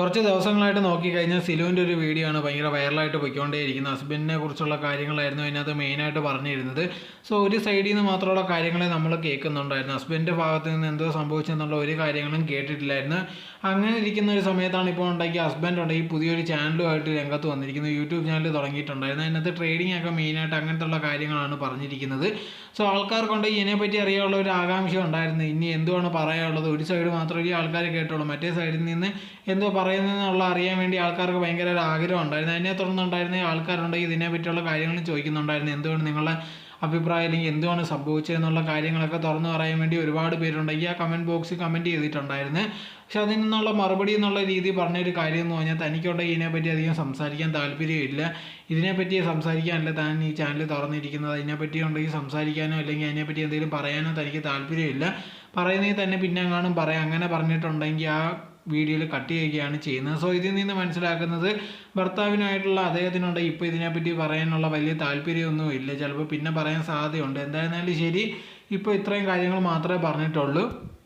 കുറച്ച് ദിവസങ്ങളായിട്ട് നോക്കിക്കഴിഞ്ഞാൽ സിലുവിന്റെ ഒരു വീഡിയോ ആണ് ഭയങ്കര വൈറലായിട്ട് പോയിക്കൊണ്ടേയിരിക്കുന്നത്. ഹസ്ബൻഡിനെ കുറിച്ചുള്ള കാര്യങ്ങളായിരുന്നു അതിനകത്ത് മെയിനായിട്ട് പറഞ്ഞിരുന്നത്. സോ ഒരു സൈഡിൽ നിന്ന് മാത്രമുള്ള കാര്യങ്ങളെ നമ്മൾ കേൾക്കുന്നുണ്ടായിരുന്നു. ഹസ്ബൻഡിന്റെ ഭാഗത്ത് നിന്ന് എന്തോ സംഭവിച്ചെന്നുള്ള ഒരു കാര്യങ്ങളും കേട്ടിട്ടില്ലായിരുന്നു. അങ്ങനെ ഇരിക്കുന്ന ഒരു സമയത്താണ് ഇപ്പോൾ ഉണ്ടാക്കിയ ഹസ്ബൻഡ് ഉണ്ടെങ്കിൽ പുതിയൊരു ചാനലുമായിട്ട് രംഗത്ത് വന്നിരിക്കുന്നത് യൂട്യൂബ് ചാനൽ തുടങ്ങിയിട്ടുണ്ടായിരുന്നു. അതിനകത്ത് ട്രേഡിംഗ് ഒക്കെ മെയിനായിട്ട് അങ്ങനത്തെ ഉള്ള കാര്യങ്ങളാണ് പറഞ്ഞിരിക്കുന്നത്. സോ ആൾക്കാർക്കുണ്ടെങ്കിൽ ഇതിനെപ്പറ്റി അറിയാനുള്ള ഒരു ആകാംക്ഷ ഉണ്ടായിരുന്നു ഇനി എന്തുവാണ് പറയാനുള്ളത്? ഒരു സൈഡ് മാത്രമേ ആൾക്കാർ കേട്ടുള്ളൂ. മറ്റേ സൈഡിൽ നിന്ന് എന്തോ പറയുന്നതെന്നുള്ള അറിയാൻ വേണ്ടി ആൾക്കാർക്ക് ഭയങ്കര ഒരു ആഗ്രഹം ഉണ്ടായിരുന്നു. അതിനെ തുടർന്നുണ്ടായിരുന്ന ആൾക്കാരുണ്ടെങ്കിൽ ഇതിനെ പറ്റിയുള്ള കാര്യങ്ങൾ ചോദിക്കുന്നുണ്ടായിരുന്നു. എന്തുകൊണ്ട് നിങ്ങളുടെ അഭിപ്രായം അല്ലെങ്കിൽ എന്തുവാണ് സംഭവിച്ചതെന്നുള്ള കാര്യങ്ങളൊക്കെ തുറന്നു പറയാൻ വേണ്ടി ഒരുപാട് പേരുണ്ടെങ്കിൽ ആ കമന്റ് ബോക്സിൽ കമന്റ് ചെയ്തിട്ടുണ്ടായിരുന്നു. പക്ഷെ അതിൽ നിന്നുള്ള മറുപടി എന്നുള്ള രീതി പറഞ്ഞൊരു കാര്യം എന്ന് പറഞ്ഞാൽ തനിക്കുണ്ടെങ്കിൽ ഇതിനെപ്പറ്റി അധികം സംസാരിക്കാൻ താല്പര്യമില്ല ഇതിനെപ്പറ്റി സംസാരിക്കാനല്ല താൻ ഈ ചാനൽ തുറന്നിരിക്കുന്നത്. അതിനെപ്പറ്റി ഉണ്ടെങ്കിൽ സംസാരിക്കാനോ അല്ലെങ്കിൽ അതിനെപ്പറ്റി എന്തെങ്കിലും പറയാനോ തനിക്ക് താല്പര്യമില്ല പറയുന്നതിൽ തന്നെ പിന്നെ കാണും പറയാം. അങ്ങനെ പറഞ്ഞിട്ടുണ്ടെങ്കിൽ ആ വീഡിയോയിൽ കട്ട് ചെയ്യുകയാണ് ചെയ്യുന്നത്. സോ ഇതിൽ നിന്ന് മനസ്സിലാക്കുന്നത് ഭർത്താവിനായിട്ടുള്ള അദ്ദേഹത്തിനുണ്ട്. ഇപ്പോൾ ഇതിനെപ്പറ്റി പറയാനുള്ള വലിയ താല്പര്യമൊന്നും ഇല്ല. ചിലപ്പോൾ പിന്നെ പറയാൻ സാധ്യതയുണ്ട്. എന്തായിരുന്നാലും ശരി ഇപ്പോൾ ഇത്രയും കാര്യങ്ങൾ മാത്രമേ പറഞ്ഞിട്ടുള്ളൂ.